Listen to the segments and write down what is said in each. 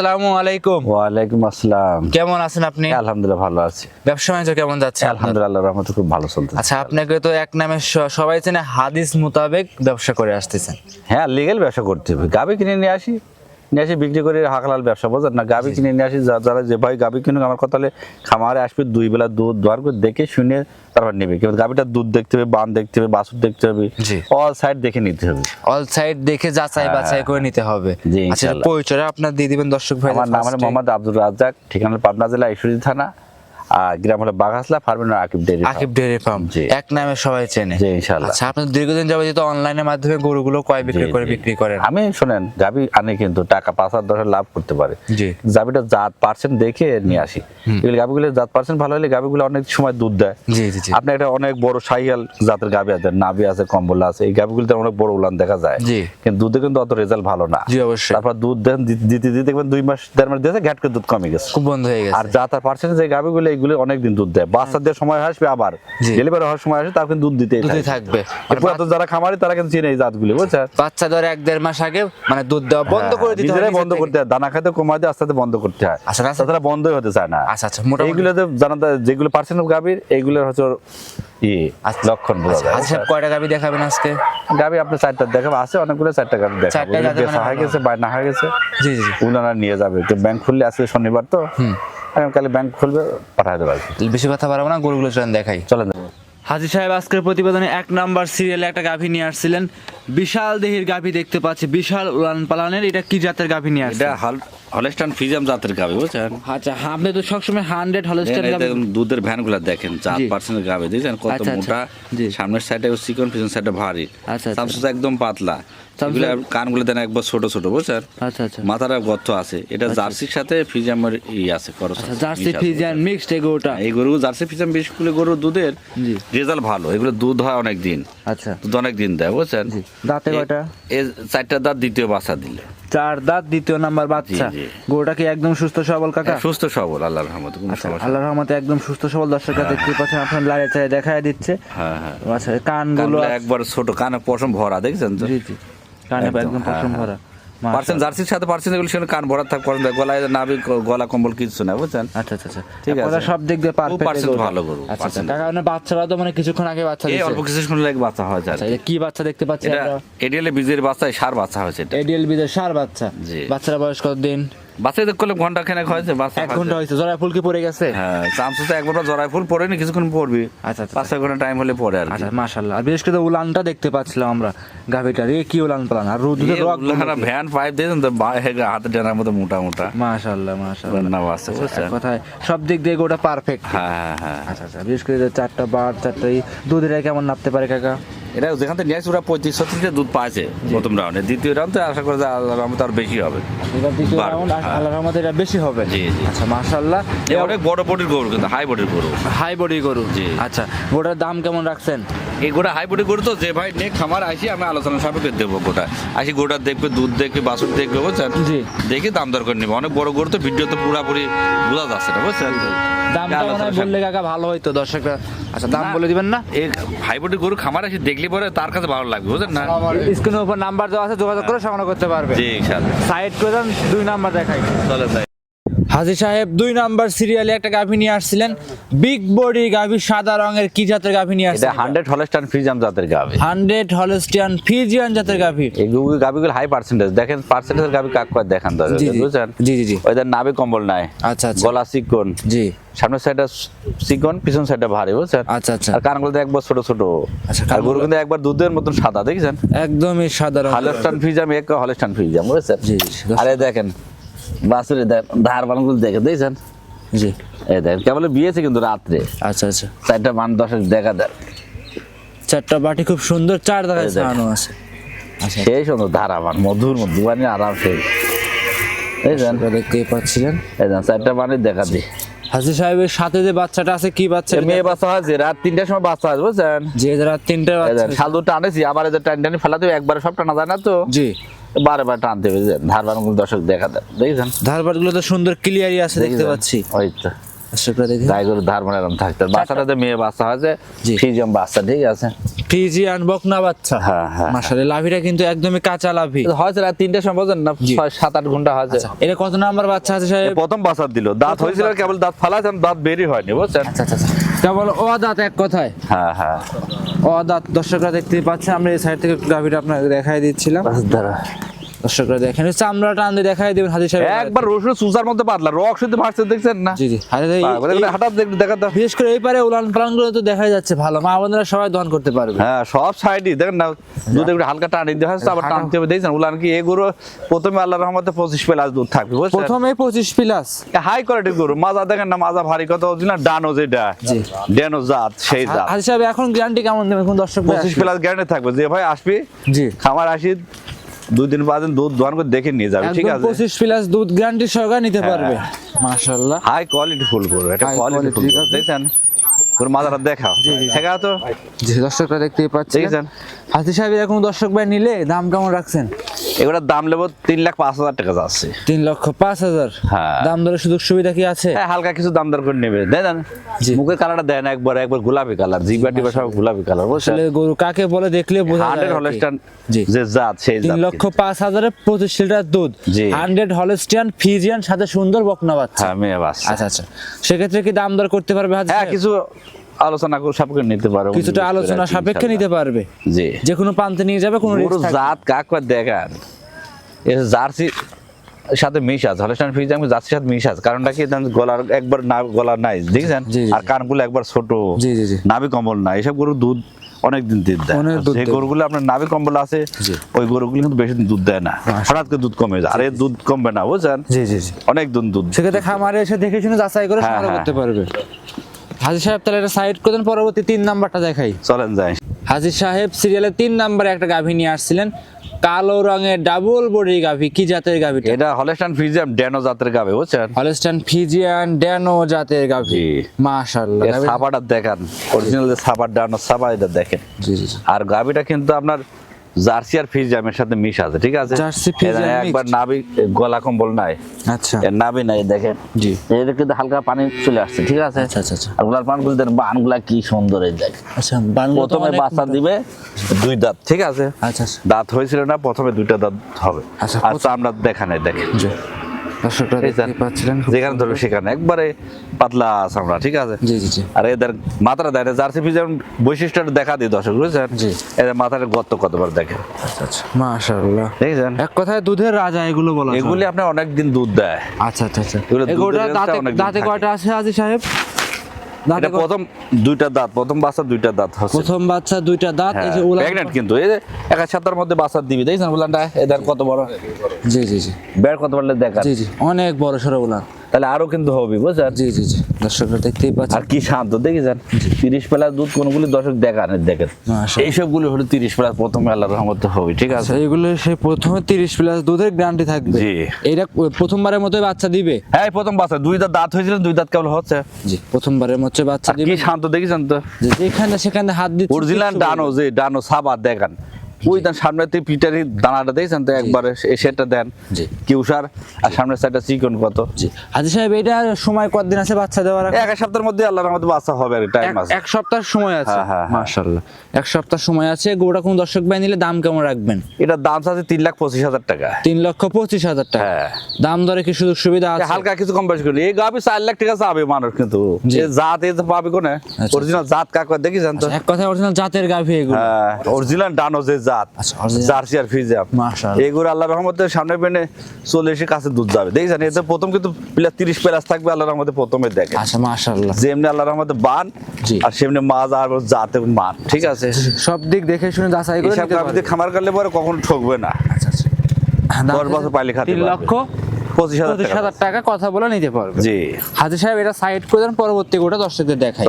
আসসালামু আলাইকুম। ওয়ালাইকুম আসসালাম। কেমন আছেন আপনি? আলহামদুলিল্লাহ ভালো আছি। ব্যবসা বাণিজ্য কেমন যাচ্ছে আলহামদুলিল্লাহ রহমতে খুব ভালো চলছে আচ্ছা আপনাকে তো এক নামে সবাই চেনে হাদিস মোতাবেক ব্যবসা করে আসতেছেন। হ্যাঁ লিগেল ব্যবসা করতে হবে। গাবে কিনে নিয়ে আসি। নিয়ে আসি বিক্রি করে হাকলাল ব্যবসা বোঝেন না? গাভি কিনে নিয়ে আসি যারা যে ভাই গাভি কিনুক আমার কথা হলে খামারে আসবে দুই বেলা দুধ দোয়ার করে দেখে শুনে তারপর নেবে। কিন্তু গাভিটা দুধ দেখতে হবে বান দেখতে হবে বাছুর দেখতে হবে অল সাইড দেখে নিতে হবে। অল সাইড দেখে যাচাই বাছাই করে নিতে হবে। হ্যাঁ। আচ্ছা পরিচয় আপনার দিয়ে দিবেন দর্শক ভাই আমার নাম হলো মোহাম্মদ আব্দুল রাজ্জাক ঠিকানা পাবনা জেলা ঈশ্বরী থানা। আর গ্রাম হলো Fermin Akib dairy Akib dairy farm. এক নামে সবাই চেনে। জি ইনশাল্লাহ আচ্ছা আপনি দীর্ঘদিন যাবত তো অনলাইনের মাধ্যমে গরুগুলো কয় বিক্রি করে বিক্রি করেন। আমি শোনেন গাবি আনে কিন্তু টাকা পাঁচ হাজার দশ লাভ করতে পারে। জি। গাবিটা জাত পার্সেন্ট দেখে নিয়ে আসি। এগুলো গাবিগুলো জাত পার্সেন্ট ভালো হলে গাবিগুলো অনেক সময় দুধ দেয়। জি জি আপনি একটা অনেক বড় সাইয়াল জাতের গাবি আছে নাবি আছে কম্বল আছে এই গাবিগুলোতে অনেক বড় উলান দেখা যায়। জি। কিন্তু দুধে কিন্তু অত রেজাল্ট ভালো না। জি অবশ্যই। তারপর দুধ দেন দিতে দিতে দেখবেন দুই মাস দেড় মাস দিয়েছে ঘ্যাট দুধ কমে গেছে। খুব বন্ধ হয়ে আর গেছে জাত আর পার্সেন্ট যে গাবিগুলো এগুলো অনেক দিন দুধ দেয়। বাচ্চা দেওয়ার সময় আসবে আবার ডেলিভারি হওয়ার সময় আসবে তার কিন্তু দুধ দিতেই থাকবে। যারা খামারি তারা কিন্তু চিনে এই জাতগুলি বুঝছেন বাচ্চা ধরে এক দেড় মাস আগে মানে দুধ দেওয়া বন্ধ করে দিতে নিজের বন্ধ করতে হয় দানা খাইতে কমাই দিয়ে আস্তে আস্তে বন্ধ করতে হয়। আচ্ছা, আচ্ছা। তাছাড়া বন্ধই হতে চায় না। আচ্ছা আচ্ছা মোটামুটি। এইগুলো যে জানা যেগুলো পার্সেন্ট গাভীর এইগুলোর হচ্ছে ই আচ্ছা। লক্ষণ বোঝা যায় আচ্ছা কয়টা গাবি দেখাবেন আজকে? গাভী আপনি চারটা দেখাবো আছে অনেকগুলো চারটা চারটা মানে হয়ে গেছে বায়না হয়ে গেছে জি জি উনারা নিয়ে যাবে। তো ব্যাংক খুললে আজকে শনিবার তো। হুম। আমি কালে ব্যাংক খুলবে পাঠায় দেবো বেশি কথা পারব না গরুগুলো চলেন দেখাই। চলেন হাজি সাহেব আজকের প্রতিবেদনে এক নাম্বার সিরিয়ালে একটা গাভী নিয়ে আসছিলেন। বিশাল দেহের গাভী দেখতে পাচ্ছি বিশাল উলান পালানের। এটা কি জাতের গাভী নিয়ে হলেস্টান ফিজাম জাতের গাভী বুঝছেন? আচ্ছা হ্যাঁ, আপনি তো সবসময় হান্ড্রেড হলস্টার গাভী দুধের ভ্যানগুলা দেখেন চার জি। পার্সেন্ট গাবে দেখছেন? কত আচ্ছা, আচ্ছা। মোটা। সামনের সাইডে চিকন পিছন সাইডে ভারী। আচ্ছা, আচ্ছা। একদম পাতলা। এগুলা কানগুলো দেন একবার ছোট ছোট বুঝছেন আচ্ছা আচ্ছা। মাথার গর্ত আছে। এটা জার্সির সাথে ফিজামের ই আছে খরচ আচ্ছা জার্সি। ফিজিয়ান মিক্সড এই গরুটা এই গরু জার্সি ফিজাম বেশ গরুর দুধের রেজাল্ট ভালো। এগুলো দুধ হয় অনেক দিন আচ্ছা। দুধ অনেক দিন দেয় বুঝছেন দাঁতে কয়টা? এ চারটা দাঁত দ্বিতীয় বাচ্চা দিলে। চার দাঁত দ্বিতীয় নাম্বার বাচ্চা। গরুটা কি একদম সুস্থ সবল কাকা? সুস্থ সবল আল্লাহর রহমতে কোনো আচ্ছা সমস্যা আল্লাহর রহমতে একদম সুস্থ সবল দর্শকরা দেখতে পাচ্ছেন আপনার লাড়ে চাড়ে দেখায় দিচ্ছে। হ্যাঁ হ্যাঁ। আচ্ছা কানগুলো কানগুলো একবার ছোট কানে পশম ভরা দেখছেন তো? জি জি। কানে একদম, একদম হ্যাঁ, পশম হ্যাঁ। ভরা। পার্সেন্ট জার্সির সাথে পার্সেন্ট এগুলো সেখানে কান ভরা থাক পছন্দ গলায় নাবি গলা কম্বল কিছু না বুঝছেন? আচ্ছা আচ্ছা আচ্ছা। ঠিক আছে। সব দিক দিয়ে পারফেক্ট ভালো গরু, আচ্ছা বাচ্চারা তো মানে কিছুক্ষণ আগে বাচ্চা এই অল্প বাচ্চা হয় আচ্ছা কি বাচ্চা দেখতে পাচ্ছি এটা আমরা? এডিএলে বীজের বাচ্চা সার বাচ্চা হয়েছে এডিএল সার বাচ্চা। বাচ্চারা বয়স কত দিন এদের করলে ঘণ্টা খানেক হয়েছে বাচ্চা এক ঘণ্টা হয়েছে ফুল কি পড়ে গেছে? হ্যাঁ চামচু তো একবার জরাই ফুল পড়েনি কিছুক্ষণ পড়বি। আচ্ছা আচ্ছা পাঁচ ছয় ঘণ্টা টাইম হলে পড়ে আর আচ্ছা মাশাল্লাহ আর বিশেষ করে উলানটা দেখতে পাচ্ছিলাম আমরা গাভিটার এ কি উলান পালান? আর রক ভ্যান পাইপ দিয়েছেন তো হাতে ডানার মতো মোটা মোটা। মাশাল্লাহ মাশাল্লাহ না কথায় সব দিক দিয়ে গোটা পারফেক্ট হ্যাঁ হ্যাঁ হ্যাঁ। আচ্ছা আচ্ছা বিশেষ করে চারটা বার চারটা দুধের কেমন নাপতে পারে কাকা? এটা যেখান থেকে নিয়ে ওরা পঁয়ত্রিশ ছত্রিশ দুধ পাইছে প্রথম রাউন্ডে দ্বিতীয় রাউন্ড আশা করা যায় আল্লাহ রহমতে আর বেশি হবে। আল্লাহর রহমতে এটা বেশি হবে। জি, জি। আচ্ছা মাশাল্লাহ অনেক বড় বডির গরু কিন্তু হাই বডির গরু। হাই বডি গরু। জি। আচ্ছা গোটার দাম কেমন রাখছেন? এই গোটা হাই বডির গরু তো যে ভাই নে খামার আসি আমি আলোচনা সাপেক্ষে দেবো গোটা। আসি গোটা দেখবে দুধ দেখবে বাছুর দেখবে বুঝছেন। দেখে দাম দর করে নেবে। অনেক বড় গরু তো ভিডিও তো পুরাপুরি বোঝা যাচ্ছে না বুঝছেন? দামটা মনে আলোচনা বললে কাকা ভালো হইতো দর্শকরা। আচ্ছা দাম বলে দিবেন না? এই হাই বডির গরু খামার আসি দেখলে পরে তার কাছে ভালো লাগবে বুঝলেন না? স্ক্রিনের উপর নাম্বার দেওয়া আছে যোগাযোগ করে সংগ্রহ করতে পারবে। জি ইনশাআল্লাহ। সাইড করে দুই নাম্বার দেখাই। চলে যাই হাজি সাহেব দুই নাম্বার সিরিয়ালে একটা গাভী নিয়ে আসছিলেন। বিগ বডি গাভী সাদা রঙের কি জাতের গাভী নিয়ে এটা আসছিলেন? হান্ড্রেড হলেস্টান ফ্রিজাম জাতের গাবে হান্ড্রেড হলস্টিয়ান ফিজিয়ান জাতের গাভী। এই গাবিগুলো হাই পার্সেন্টেজ দেখেন পার্সেন্টেজের গাবি কাক করে দেখান দাদা। বুঝছেন? জি জি জি। ওদের নাভি কম্বল নাই। আচ্ছা আচ্ছা। গলা চিকন। জি। সামনের সাইডটা চিকন পিছন সাইডটা ভারী বুঝছেন? আচ্ছা আচ্ছা। আর কানগুলো একবার ছোট ছোট। আচ্ছা, আর গরু কিন্তু একবার দুধের মতন সাদা দেখছেন? একদমই সাদা হলস্টান ফিজাম এক হলস্টান ফিজাম বুঝছেন? জি, জি, জি। আরে দেখেন বাসুরে ধার বানগুলো দেখে দেখছেন জি। এই দেখেন কেবল বিয়েছে কিন্তু রাত্রে। আচ্ছা আচ্ছা। চারটা মান দশেক দেখা দেয় চারটা বাটি খুব সুন্দর চার দেখ। ছাড়ানো আছে। আচ্ছা সেই সুন্দর ধারা মধুর মধু মানে আরাম সেই। আপনারা পাচ্ছিলেন। এই চারটা মানে দেখা দিই হাজি সাহেবের সাথে যে বাচ্চাটা আছে কি বাচ্চা মেয়ে বাচ্চা আছে রাত তিনটার সময় বাচ্চা আছে বুঝছেন? যে রাত তিনটা দেখেন, টানেছি আবার এদের টান টানি ফেলাতে একবারে সব টানা যায় না তো? জি। বারে বার ধার বানগুলো দর্শক দেখা দেয়। দেখছেন? তো সুন্দর ক্লিয়ারই আছে দেখতে পাচ্ছি। ওই তো। দর্শকরা দেখে গাই গরু ধার এরকম থাকতে বাচ্চাটাতে মেয়ে বাচ্চা হয়েছে ফিজিয়াম বাচ্চা ঠিক আছে? ফিজিয়ান বকনা বাচ্চা। হ্যাঁ, হ্যাঁ। মাশাআল্লাহ লাভিটা কিন্তু একদমই কাঁচা লাভি। হয়েছে রাত তিনটের সময় বোঝেন না? ছয় সাত আট ঘণ্টা হয়েছে। আচ্ছা এটা কত নাম্বার বাচ্চা আছে সাহেব? প্রথম বাচ্চা দিল। দাঁত হয়েছিল। কেবল দাঁত ফালাইছেন দাঁত বেরই হয়নি বুঝছেন আচ্ছা আচ্ছা আচ্ছা। কেবল ও দাঁত এক কথায়। হ্যাঁ হ্যাঁ। ও দাঁত দর্শকরা দেখতে পাচ্ছেন আমরা এই সাইড থেকে একটু গাভীটা আপনাকে দেখাই দিচ্ছিলাম। দর্শকরা দেখেন। চামড়া টান দিয়ে দেখাই দিবেন হাজির সাহেব। একবার রসুন সুসার মধ্যে পাতলা রক শুধু ভাসছে দেখছেন না? জি জি হঠাৎ দেখা দাও বিশেষ করে এই পারে উলান পালানগুলো তো দেখা যাচ্ছে ভালো। মা বোনেরা সবাই দহন করতে পারবে। হ্যাঁ সব সাইডই। দেখেন না দুধ একটু হালকা টানি আবার টানতে হবে। দেখছেন উলান কি এই গরু প্রথমে রহমতে পঁচিশ প্লাস দুধ থাকবে প্রথমে পঁচিশ প্লাস। হাই কোয়ালিটির গরু। মাজা দেখেন না মাজা ভারী কথা হচ্ছে না ডানো যেটা। ডেনো জাত সেই জাত। হাজির সাহেব এখন গ্যারান্টি কেমন দেবেন? কোন দর্শক পঁচিশ? প্লাস গ্যারান্টি থাকবে। যে ভাই আসবি জি। খামার আসি দুই দিন পাঁচ দিন দুধ দোয়ান করে দেখে নিয়ে যাবে ঠিক আছে? পঁচিশ প্লাস দুধ গ্যারান্টি সহকারে নিতে পারবে। মাশাআল্লাহ। হাই কোয়ালিটি ফুল করবে এটা কোয়ালিটি ফুল দেখছেন? দেখাও। তো? জি দর্শকরা দেখতেই পাচ্ছেন। দেখেছেন? হাতি সাহেব এরকম দর্শক ভাই নিলে দাম কেমন রাখছেন? এগুলোর দাম নেব তিন লাখ পাঁচ হাজার টাকা যাচ্ছে। তিন লক্ষ পাঁচ হাজার? হ্যাঁ। দাম দরে সুযোগ সুবিধা কি আছে? হ্যাঁ হালকা কিছু দাম দর করে নেবে। মুখের কালারটা দেন একবার একবার গোলাপি কালার জিবা টিবা সব গোলাপি কালার বুঝছেন? গরু কাকে বলে দেখলে বোঝা যায় হান্ড্রেড। হলস্টান যে জাত সেই তিন লক্ষ পাঁচ হাজারে পঁচিশ লিটার দুধ। হান্ড্রেড হলস্টিয়ান ফিজিয়ান সাথে সুন্দর বকনা বাচ্চা। হ্যাঁ মেয়ে বাচ্চা। আচ্ছা আচ্ছা। সেক্ষেত্রে কি দাম দর করতে পারবে হ্যাঁ কিছু আলোচনা করে সাপেক্ষে নিতে পারো। কিছুটা আলোচনা সাপেক্ষে নিতে পারবে। জি। যে কোনো প্রান্তে নিয়ে যাবে কোনো। জাত কাক দেখান জার্সি সাথে মিশ আছে হলস্টাইন ফ্রিজ আমি জার্সির সাথে মিশ আছে। কারণটা কি? গলার একবার না গলা নাই দেখছেন? আর কানগুলো একবার ছোট। নাভি কম্বল নাই এসব গরু দুধ অনেক দিন দুধ দেয় যে গরুগুলো আপনার নাভি কম্বল আছে ওই গরুগুলো কিন্তু বেশি দিন দুধ দেয় না। হঠাৎ করে দুধ কমে যায়। আর এর দুধ কমবে না বুঝছেন? জি জি জি। অনেক দিন দুধ সেক্ষেত্রে খামারে এসে দেখে শুনে যাচাই করে হ্যাঁ, সংগ্রহ হ্যাঁ। করতে পারবে। হাজির সাহেব তাহলে এটা সাইড করে দেন পরবর্তী তিন নাম্বারটা দেখাই। চলেন যাই। হাজির সাহেব সিরিয়ালে তিন নাম্বারে একটা গাভী নিয়ে আসছিলেন। কালো রঙের ডাবল বডি গাভি কি জাতের গাভি এটা হলেস্টান ফিজিয়ান ড্যানো জাতের গাভি বুঝছেন? হলেস্টান ফিজিয়ান ড্যানো জাতের গাভি। মাশাআল্লাহ। ছাপাটা দেখেন অরিজিনাল যে ছাপার ডানো ছাপা এটা দেখেন জি জি। আর গাভিটা কিন্তু আপনার জার্সি আর সাথে মিশ আছে ঠিক আছে? জার্সি, একবার। নাভি গলা কম্বল নাই। আচ্ছা। এর নাভি নাই দেখেন। জি। কিন্তু হালকা পানি চলে আসছে ঠিক আছে? আচ্ছা আচ্ছা আচ্ছা। আর গোলার পানগুলো দেন বানগুলা কি সুন্দর এই দেখ। আচ্ছা বান প্রথমে বাচ্চা দিবে দুই দাঁত ঠিক আছে? আচ্ছা আচ্ছা। দাঁত হয়েছিল না প্রথমে দুইটা দাঁত হবে। আচ্ছা, আর আমরা দেখা নাই দেখেন। জি। দর্শকরা দেখতে পাচ্ছিলেন যেখানে ধরবে সেখানে। একবারে পাতলা চামড়া ঠিক আছে? জি জি জি। আর এদের মাথাটা দেয় জার্সি ফিজ যেমন বৈশিষ্ট্যটা দেখা দিই দর্শক বুঝছেন? জি। এদের মাথার গর্ত কতবার দেখে আচ্ছা আচ্ছা। মাশাআল্লাহ। দেখছেন? এক কথায় দুধের রাজা এগুলো বলা এগুলি আপনার অনেক দিন দুধ দেয়। আচ্ছা আচ্ছা আচ্ছা। এগুলো দাঁতে দাঁতে কয়টা আছে আজি সাহেব? প্রথম দুইটা দাঁত প্রথম বাচ্চা দুইটা দাঁত প্রথম বাচ্চা দুইটা দাঁত এই যে উলান প্রেগন্যান্ট কিন্তু এই এক সপ্তাহের মধ্যে বাচ্চা দিবি দেখছেন উলানটা? এদের কত বড়? জি জি জি। বেড় কত বড় দেখা জি জি অনেক বড় সরে উলান। তাহলে আরও কিন্তু হবে বুঝছেন? জি জি জি। দর্শকরা দেখতেই পাচ্ছেন। আর কি শান্ত দেখেছেন? তিরিশ বেলা দুধ কোনগুলি দর্শক দেখান দেখেন। মাশাআল্লাহ। এইসবগুলি হলো তিরিশ বেলা প্রথমে আল্লাহ রহমতে হবে ঠিক আছে? আচ্ছা এগুলো সে প্রথমে তিরিশ প্লাস দুধের গ্যারান্টি থাকবে। জি। এইটা প্রথমবারের মতো বাচ্চা দিবে? হ্যাঁ প্রথম বাচ্চা। দুই দাঁত দাঁত হয়েছিল দুই দাঁত কেবল হচ্ছে। জি প্রথমবারের মতো বাচ্চা দিবে। কি শান্ত দেখেছেন তো? যে যেখানে সেখানে হাত দিচ্ছে অরিজিনাল ডানো যে ডানো সাবা দেখান। ওই দেন সামনে থেকে পিটারি দানাটা তো একবারে সেটা দেন। জি। কিউসার আর সামনের সাইডটা চিকন কত। জি। হাজি সাহেব এটা সময় কতদিন আছে বাচ্চা দেওয়ার এক সপ্তাহের মধ্যে আল্লাহর রহমতে বাচ্চা হবে আর টাইম আছে। এক সপ্তাহ সময় আছে। হ্যাঁ, হ্যাঁ, হ্যাঁ। মাশাআল্লাহ। এক সপ্তাহ সময় আছে গোটা কোন দর্শক ভাই নিলে দাম কেমন রাখবেন? এটার দাম আছে তিন লাখ পঁচিশ হাজার টাকা। তিন লক্ষ পঁচিশ হাজার টাকা। দাম দরে কি সুযোগ সুবিধা আছে? হালকা কিছু কম বেশি করি এই গাবি চার লাখ টাকা চাবে মানুষ কিন্তু। এ জাত এই যে পাবে কোনে? আচ্ছা। অরিজিনাল জাত কাকা দেখেছেন তো এক কথায় অরিজিনাল জাতের গাভী এগুলো। অরিজিনাল ডানো যে জাত জার্সি আর ফিজাম এগুলো আল্লাহ রহমতে সামনে পেনে চলে এসে কাছে দুধ যাবে। দেখছেন এতে প্রথম কিন্তু প্লাস তিরিশ প্লাস থাকবে আল্লাহ রহমতে প্রথমে দেখে আচ্ছা মাশাআল্লাহ। যেমনি আল্লাহ রহমতে বান আর সেমনি মাছ আর জাতে মান। ঠিক আছে? সব দিক দেখে শুনে যাচাই করে। খামার করলে পরে কখনো ঠকবে না। আচ্ছা আচ্ছা। দশ বছর পাইলে খাতে লক্ষ পঁচিশ হাজার টাকা কথা বলে নিতে পারবে। জি। হাজি সাহেব এটা সাইড করে দেন পরবর্তী গোটা দর্শকদের দেখাই।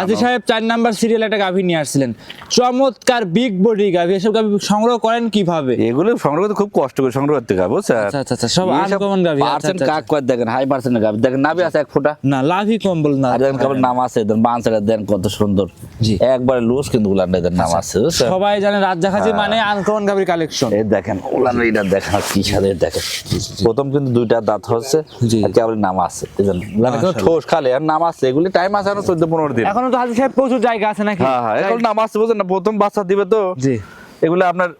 হাজি সাহেব চার নাম্বার সিরিয়াল একটা গাভী নিয়ে আসছিলেন। চমৎকার বিগ বডি গাভী। এসব গাভী সংগ্রহ করেন কীভাবে? এগুলো সংগ্রহ খুব কষ্ট করে সংগ্রহ করতে হবে আচ্ছা আচ্ছা আচ্ছা সব আনকমন গাভী। আচ্ছা, পার্সেন্ট আচ্ছা, কাক করে দেখেন হাই পার্সেন্ট গাভি। দেখেন নাবি আছে এক ফোঁটা। না লাভই কম্বল না। দেখেন কেবল নাম আছে দেন বান দেন কত সুন্দর। জি। একবারে লুজ কিন্তু নাম আছে সবাই জানে রাজ্জাখাজি হ্যাঁ। মানে আনকমন গাভীর কালেকশন এই দেখেন উলান এটা দেখেন কি সাথে দেখেন। প্রথম কিন্তু দুইটা দাঁত হচ্ছে কেবল নাম আছে মানে কোনো ঠোস খালে আর নাম আছে এগুলি টাইম আছে আরও চোদ্দ পনেরো দিন। এখনও তো হাজির সাহেব প্রচুর জায়গা আছে নাকি? হ্যাঁ হ্যাঁ এখন নাম আছে বুঝছেন না? প্রথম বাচ্চা দিবে তো জি। এগুলো আপনার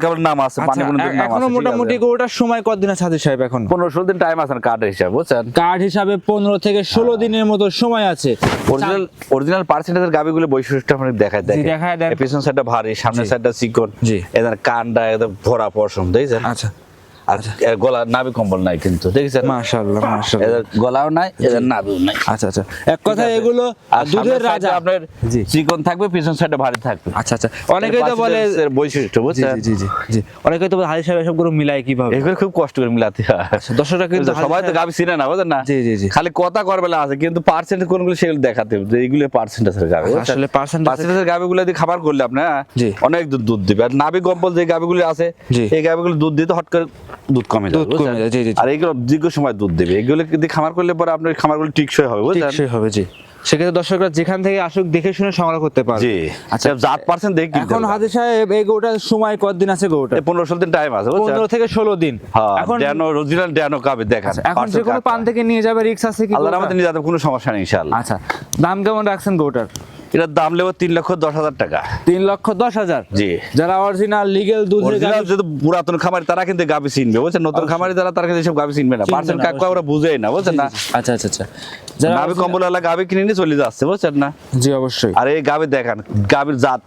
কেবল নাম আছে পানি আচ্ছা, এ- নাম এখনও আছে? মোটামুটি সময় কতদিন আছে হাজির সাহেব এখন? পনেরো ষোলো দিন টাইম আছে কার্ড হিসাব বুঝছেন? কার্ড হিসাবে পনেরো থেকে ষোলো দিনের মতো সময় আছে। অরিজিনাল অরিজিনাল পার্সেন্টেজের গাবিগুলো বৈশিষ্ট্য আপনাকে দেখায় দেখে দেখায় দেন। পিছন সাইডটা ভারী সামনের সাইডটা চিকন। জি। এদের কানটা একদম ভরা পশম দেখছেন? আচ্ছা। আর গলা নাভি কম্বল নাই কিন্তু দেখছেন? মাশাআল্লাহ মাশাআল্লাহ। গলাও নাই এদের নাভিও নাই। আচ্ছা আচ্ছা। এক কথা এগুলো দুধের রাজা। আপনার চিকন থাকবে পিছন সাইডটা ভারী থাকবে। আচ্ছা আচ্ছা। অনেকেই তো বলে বৈশিষ্ট্য বুঝছেন? জি জি জি। অনেকেই তো বলে সাহেব মিলাই কীভাবে? এগুলো খুব কষ্ট করে মিলাতে হয়। দর্শকরা কিন্তু সবাই তো গাবি চিনে না বুঝেন না? জি, জি, জি। খালি কথা করবেলা আছে কিন্তু পার্সেন্ট কোনগুলো সেগুলো দেখাতে হবে। যে এইগুলো পার্সেন্টেজের গাবি বুঝছেন? আসলে পার্সেন্টেজের গাবিগুলো দিয়ে খাবার করলে আপনি হ্যাঁ, অনেক দুধ দুধ দিবে। আর নাভি কম্বল যে গাবিগুলো আছে। এই গাবিগুলো দুধ দিতে হট করে দুধ কমে যাবে দুধ কমে যায়, জি, জি, জি। আর এইগুলো দীর্ঘ সময় দুধ দেবে। এগুলো যদি খামার করলে পরে আপনার খামারগুলো টিকসই হবে টেকসই হবে জি। সেক্ষেত্রে দর্শকরা যেখান থেকে আসুক দেখে শুনে সংগ্রহ করতে পারবে। জি। আচ্ছা জাত দেখে কিনতে এখন। হাজির সাহেব এই গরুটার সময় কতদিন আছে এই পনেরো ষোলো দিন টাইম আছে বুঝছেন? পনেরো থেকে ষোলো দিন। হ্যাঁ এখন ড্যানো অরিজিনাল ড্যানো গাবি দেখান এখন যে কোনো পান থেকে নিয়ে যাবে রিক্স আছে কি আল্লাহর? আমাদের নিয়ে যাতে কোনো সমস্যা নেই ইনশাআল্লাহ। আচ্ছা দাম কেমন রাখছেন গরুটার? এটার দাম লেবো তিন লক্ষ দশ হাজার টাকা। তিন লক্ষ দশ হাজার? জি। যারা অরিজিনাল লিগেল দুধ অরিজিনাল যদি পুরাতন খামারি তারা কিন্তু গাবি চিনবে বুঝছেন? নতুন খামারি যারা তারা কিন্তু সব গাবি চিনবে না। পার্সেন্ট কাকু ওরা বুঝেই না বুঝছেন না? আচ্ছা আচ্ছা আচ্ছা। গাবি কম্বল ওয়ালা গাবি কিনে নিয়ে চলে যাচ্ছে বুঝছেন না? জি অবশ্যই। আর এই গাবি দেখান গাবির জাত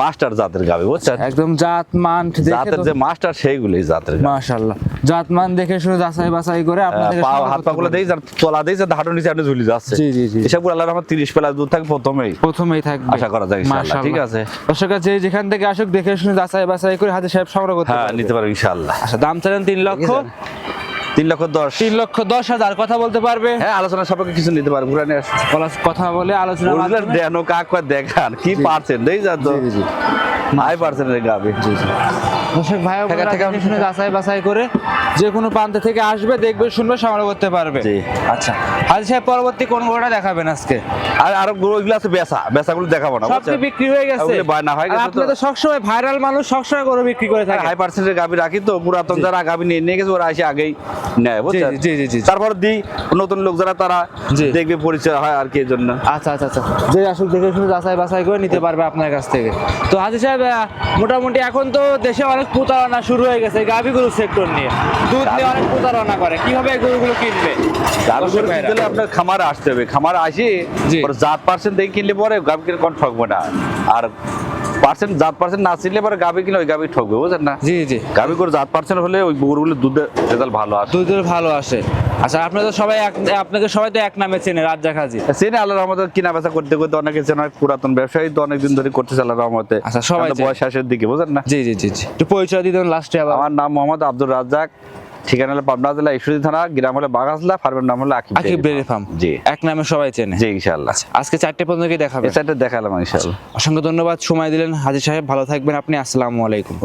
মাস্টার জাতের গাবি বুঝছেন? একদম জাত মান জাতের যে মাস্টার সেইগুলোই জাতের মাশাআল্লাহ। জাত মান দেখে শুনে যাচাই বাছাই করে আপনাদের হাত দেই যার তলা দেই যার হাঁটু নিচে আপনি ঝুলে যাচ্ছে। জি, জি, জি। এসব আল্লাহর আমার তিরিশ পেলা দুধ থাকে প্রথমেই। প্রথমেই থাকবে। আশা করা যায় ইনশাআল্লাহ, ঠিক আছে। দর্শকরা যে যেখান থেকে আসুক দেখে শুনে যাচাই বাছাই করে হাতে সাহেব সংগ্রহ করতে হ্যাঁ পারবে। নিতে পারবে ইনশাআল্লাহ। আচ্ছা দাম চাইলেন তিন লক্ষ। তিন লক্ষ দশ। তিন লক্ষ দশ হাজার কথা বলতে পারবে? হ্যাঁ আলোচনা সবাইকে কিছু নিতে পারবে পুরানি কথা বলে আলোচনা দেন ড্যানো দেখান কি পারছেন? দেই যা তো। জি, জি। গাবে। জি গাবি দর্শক ভাই থেকে থেকে দেখে শুনে যাচাই বাছাই করে যে কোনো প্রান্ত থেকে আসবে দেখবে শুনবে সংগ্রহ করতে পারবে। আচ্ছা। হাজি সাহেব পরবর্তী কোন গরুটা দেখাবেন আজকে? আর আরও গরুগুলো আছে বেচা। বেচাগুলো দেখাবো না সব বিক্রি হয়ে গেছে। ওগুলো হয়ে গেছে আপনি তো। তো সবসময় ভাইরাল মানুষ সবসময় গরু বিক্রি করে থাকে। হাই পার্সেন্টের গাবি রাখি তো পুরাতন যারা গাবি নিয়ে নিয়ে গেছে ওরা এসে আগেই নেয় বুঝছেন? জি, জি, জি, জি। তারপর দিই নতুন লোক যারা তারা দেখবে পরিচয় হয় আর কি এর জন্য। আচ্ছা আচ্ছা আচ্ছা। যে আসুক দেখে শুনে যাচাই বাছাই করে নিতে পারবে আপনার কাছ থেকে। তো হাজি সাহেব মোটামুটি এখন তো দেশে অনেক প্রতারণা শুরু হয়ে গেছে গাভী গরু সেক্টর নিয়ে। দুধ নিয়ে অনেক প্রতারণা করে। কীভাবে এই গরুগুলো কিনবে? হলে আপনার খামারে আসতে হবে। খামারে আসি। জাত পার্সেন্ট দেখে কিনলে পরে গাভীকে কোন ঠকবে না। আর পার্সেন্ট জাত পার্সেন্ট না চিনলে পরে গাবি কিনে ওই গাবি ঠকবে বুঝছেন না? জি জি। গাবি করে জাত পার্সেন্ট হলে ওই গরুগুলো দুধের রেজাল্ট ভালো আসে। দুধের ভালো আসে। আচ্ছা আপনারা তো সবাই আপনাকে সবাই তো এক নামে চেনে রাজ্জাক হাজি। সেনে আল্লাহ রহমতে কিনা বেচা করতে করতে অনেকে চেনা পুরাতন ব্যবসায়ী তো অনেকদিন ধরে করতেছে আল্লাহ রহমতে। আচ্ছা, সবাই বয়স শেষের দিকে বুঝেন না? জি জি জি জি। একটু পরিচয় দিতেন লাস্টে আবার। আমার নাম মোহাম্মদ আব্দুর রাজ্জাক। ঠিকানা হলো পাবনা জেলা ঈশ্বরী থানা গ্রাম হলো বাগাসলা ফার্মের নাম হলো আকিব আকিব ডেয়ারি ফার্ম জি। এক নামে সবাই চেনে। জি ইনশাআল্লাহ। আজকে চারটে পর্যন্ত কি দেখাবে চারটে দেখালাম ইনশাআল্লাহ। অসংখ্য ধন্যবাদ সময় দিলেন হাজির সাহেব ভালো থাকবেন আপনি আসসালামু আলাইকুম।